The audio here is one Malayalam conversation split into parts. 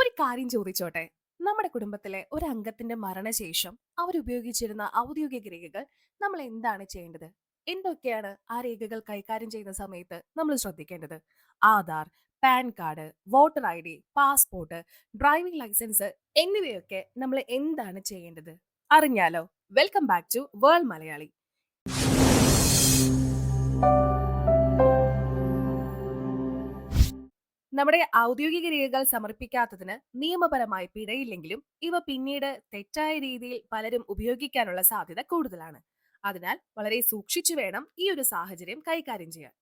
ഒരു കാര്യം ചോദിച്ചോട്ടെ. നമ്മുടെ കുടുംബത്തിലെ ഒരു അംഗത്തിന്റെ മരണശേഷം അവരുപയോഗിച്ചിരുന്ന ഔദ്യോഗിക രേഖകൾ നമ്മൾ എന്താണ് ചെയ്യേണ്ടത്? എന്തൊക്കെയാണ് ആ രേഖകൾ കൈകാര്യം ചെയ്യുന്ന സമയത്ത് നമ്മൾ ശ്രദ്ധിക്കേണ്ടത്? Aadhaar PAN card voter I D passport driving licence എന്നിവയൊക്കെ നമ്മൾ എന്താണ് ചെയ്യേണ്ടത്? അറിഞ്ഞാലോ? Welcome back to world Malayali. നമ്മുടെ ഔദ്യോഗിക രേഖകൾ സമർപ്പിക്കാത്തതിന് നിയമപരമായി പിഴയില്ലെങ്കിലും ഇവ പിന്നീട് തെറ്റായ രീതിയിൽ പലരും ഉപയോഗിക്കാനുള്ള സാധ്യത കൂടുതലാണ്. അതിനാൽ വളരെ സൂക്ഷിച്ചു വേണം ഈ ഒരു സാഹചര്യം കൈകാര്യം ചെയ്യാൻ.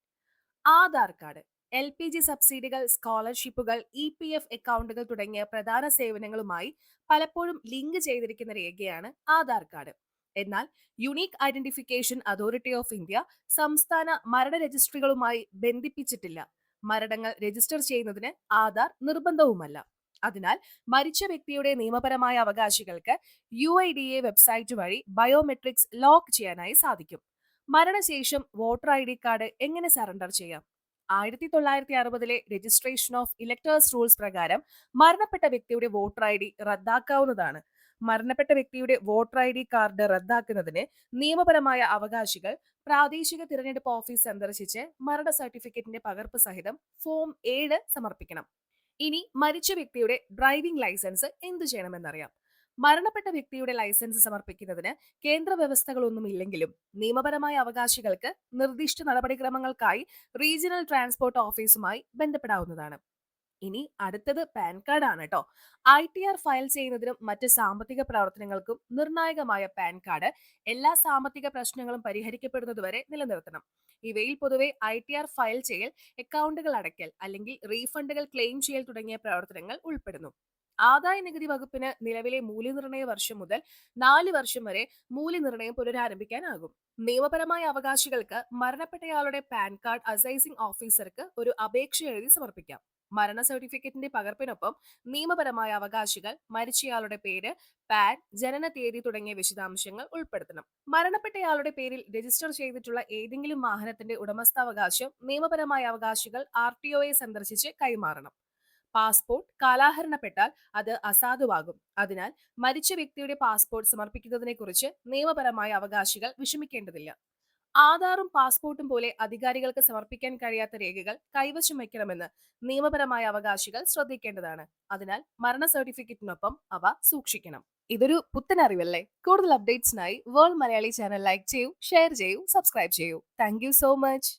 Aadhaar card L P G സബ്സിഡികൾ സ്കോളർഷിപ്പുകൾ ഇ പി എഫ് അക്കൗണ്ടുകൾ തുടങ്ങിയ പ്രധാന സേവനങ്ങളുമായി പലപ്പോഴും ലിങ്ക് ചെയ്തിരിക്കുന്ന രേഖയാണ് ആധാർ കാർഡ്. എന്നാൽ unique identification authority of India സംസ്ഥാന മരണ രജിസ്ട്രികളുമായി ബന്ധിപ്പിച്ചിട്ടില്ല. മരണങ്ങൾ രജിസ്റ്റർ ചെയ്യുന്നതിന് ആധാർ നിർബന്ധവുമല്ല. അതിനാൽ മരിച്ച വ്യക്തിയുടെ നിയമപരമായ അവകാശികൾക്ക് U I D A website വഴി ബയോമെട്രിക്സ് ലോക്ക് ചെയ്യാനായി സാധിക്കും. മരണശേഷം വോട്ടർ ഐ ഡി കാർഡ് എങ്ങനെ സറണ്ടർ ചെയ്യാം? ആയിരത്തി തൊള്ളായിരത്തി അറുപതിലെ രജിസ്ട്രേഷൻ ഓഫ് ഇലക്ടേഴ്സ് റൂൾസ് പ്രകാരം മരണപ്പെട്ട വ്യക്തിയുടെ വോട്ടർ ഐ ഡി റദ്ദാക്കാവുന്നതാണ്. മരണപ്പെട്ട വ്യക്തിയുടെ വോട്ടർ ഐ ഡി കാർഡ് റദ്ദാക്കുന്നതിന് നിയമപരമായ അവകാശികൾ പ്രാദേശിക തിരഞ്ഞെടുപ്പ് ഓഫീസ് സന്ദർശിച്ച് മരണ സർട്ടിഫിക്കറ്റിന്റെ പകർപ്പ് സഹിതം ഫോം ഏഴ് സമർപ്പിക്കണം. ഇനി മരിച്ച വ്യക്തിയുടെ ഡ്രൈവിംഗ് ലൈസൻസ് എന്തു ചെയ്യണമെന്നറിയാം. മരണപ്പെട്ട വ്യക്തിയുടെ ലൈസൻസ് സമർപ്പിക്കുന്നതിന് കേന്ദ്ര വ്യവസ്ഥകളൊന്നും ഇല്ലെങ്കിലും നിയമപരമായ അവകാശികൾക്ക് നിർദ്ദിഷ്ട നടപടിക്രമങ്ങൾക്കായി റീജിയണൽ ട്രാൻസ്പോർട്ട് ഓഫീസുമായി ബന്ധപ്പെടാവുന്നതാണ്. ഇനി അടുത്തത് പാൻ കാർഡ് ആണ് കേട്ടോ ഐ ടി ആർ ഫയൽ ചെയ്യുന്നതിനും മറ്റ് സാമ്പത്തിക പ്രവർത്തനങ്ങൾക്കും നിർണായകമായ പാൻ കാർഡ് എല്ലാ സാമ്പത്തിക പ്രശ്നങ്ങളും പരിഹരിക്കപ്പെടുന്നതുവരെ നിലനിർത്തണം. ഇവയിൽ പൊതുവെ ഐ ടി ആർ ഫയൽ ചെയ്യൽ അക്കൗണ്ടുകൾ അടയ്ക്കൽ അല്ലെങ്കിൽ റീഫണ്ടുകൾ ക്ലെയിം ചെയ്യൽ തുടങ്ങിയ പ്രവർത്തനങ്ങൾ ഉൾപ്പെടുന്നു. ആദായ നികുതി വകുപ്പിന് നിലവിലെ മൂല്യനിർണയ വർഷം മുതൽ നാല് വർഷം വരെ മൂല്യനിർണയം പുനരാരംഭിക്കാനാകും. നിയമപരമായ അവകാശികൾക്ക് മരണപ്പെട്ടയാളുടെ പാൻ കാർഡ് അസൈസിംഗ് ഓഫീസർക്ക് ഒരു അപേക്ഷ എഴുതി സമർപ്പിക്കാം. മരണ സർട്ടിഫിക്കറ്റിന്റെ പകർപ്പിനൊപ്പം നിയമപരമായ അവകാശികൾ മരിച്ചയാളുടെ പേര് പാൻ ജനന തീയതി തുടങ്ങിയ വിശദാംശങ്ങൾ ഉൾപ്പെടുത്തണം. മരണപ്പെട്ടയാളുടെ പേരിൽ രജിസ്റ്റർ ചെയ്തിട്ടുള്ള ഏതെങ്കിലും വാഹനത്തിന്റെ ഉടമസ്ഥാവകാശം നിയമപരമായ അവകാശികൾ ആർ ടി ഒയെ സന്ദർശിച്ച് കൈമാറണം. പാസ്പോർട്ട് കാലാഹരണപ്പെട്ടാൽ അത് അസാധുവാകും. അതിനാൽ മരിച്ച വ്യക്തിയുടെ പാസ്പോർട്ട് സമർപ്പിക്കുന്നതിനെക്കുറിച്ച് നിയമപരമായ അവകാശികൾ വിഷമിക്കേണ്ടതില്ല. ആധാറും പാസ്പോർട്ടും പോലെ അധികാരികൾക്ക് സമർപ്പിക്കാൻ കഴിയാത്ത രേഖകൾ കൈവശം വയ്ക്കണമെന്ന് നിയമപരമായ അവകാശികൾ ശ്രദ്ധിക്കേണ്ടതാണ്. അതിനാൽ മരണ സർട്ടിഫിക്കറ്റിനൊപ്പം അവ സൂക്ഷിക്കണം. ഇതൊരു പുത്തൻ അറിവല്ലേ? കൂടുതൽ അപ്ഡേറ്റ്സിനായി വേൾഡ് മലയാളി ചാനൽ ലൈക്ക് ചെയ്യൂ ഷെയർ ചെയ്യൂ സബ്സ്ക്രൈബ് ചെയ്യൂ. Thank so much.